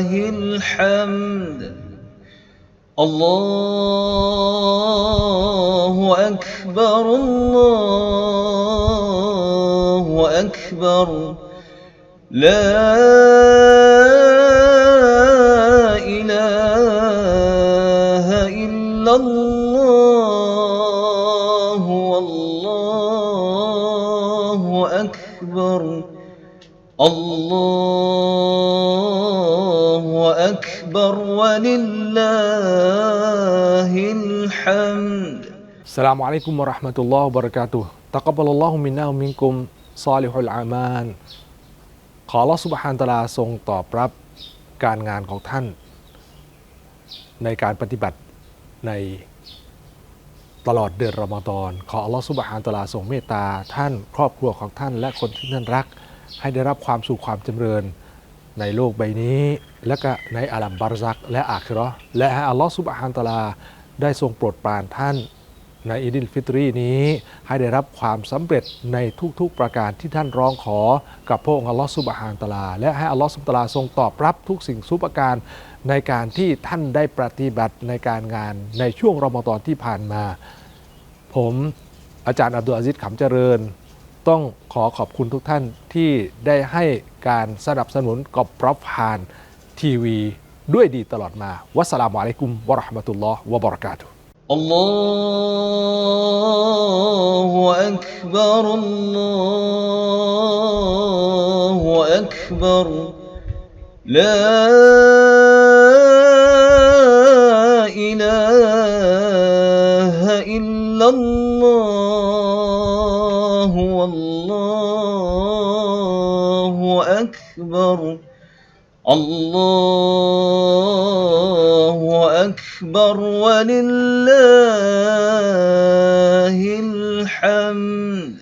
الحمد. الله أكبر الله أكبر. لا إله إلا الله والله أكبر. الله أكبر ولله الحمد สลามอะลัยกุมวะเราะห์มะตุลลอฮ์วะบะเราะกาตุฮ์ตะกับบะลัลลอฮุมินนามินกุมซอลิฮุลอามานขออัลลอฮ์ซุบฮานะฮูวะตะอาลาทรงตอบรับการงานของท่าน ในการปฏิบัติในตลอดเดือนรอมฎอน ขออัลลอฮ์ซุบฮานะฮูวะตะอาลาทรงเมตตาท่าน ครอบครัวของท่าน และคนที่ท่านรัก ให้ได้รับความสุขความจำเริญ ในโลกใบนี้ และก็ในอาลัมบารซัก และอาคิราะห์และให้อัลลอฮ์ซุบฮานตาลาได้ทรงโปรดปรานท่านในอีดิลฟิตรีนี้ให้ได้รับความสำเร็จในทุกๆประการที่ท่านร้องขอกับพระองค์อัลลอฮฺสุบฮานตาลา และให้อัลลอฮฺสุบฮานตาลาทรงตอบรับทุกสิ่งทุกประการในการที่ท่านได้ปฏิบัติในการงานในช่วงรอมฎอนที่ผ่านมา ผมอาจารย์อับดุลอาซิดขำเจริญ ต้องขอขอบคุณทุกท่านที่ได้ให้การสนับสนุนกับรับผ่านทีวี ด้วยดีตลอดมาวัสสลามุอะลัยกุมวะเราะห์มะตุลลอฮ์วะบะเราะกาตุฮ์ الله أكبر الله أكبر لا إله إلا الله والله أكبر. الله أكبر ولله الحمد.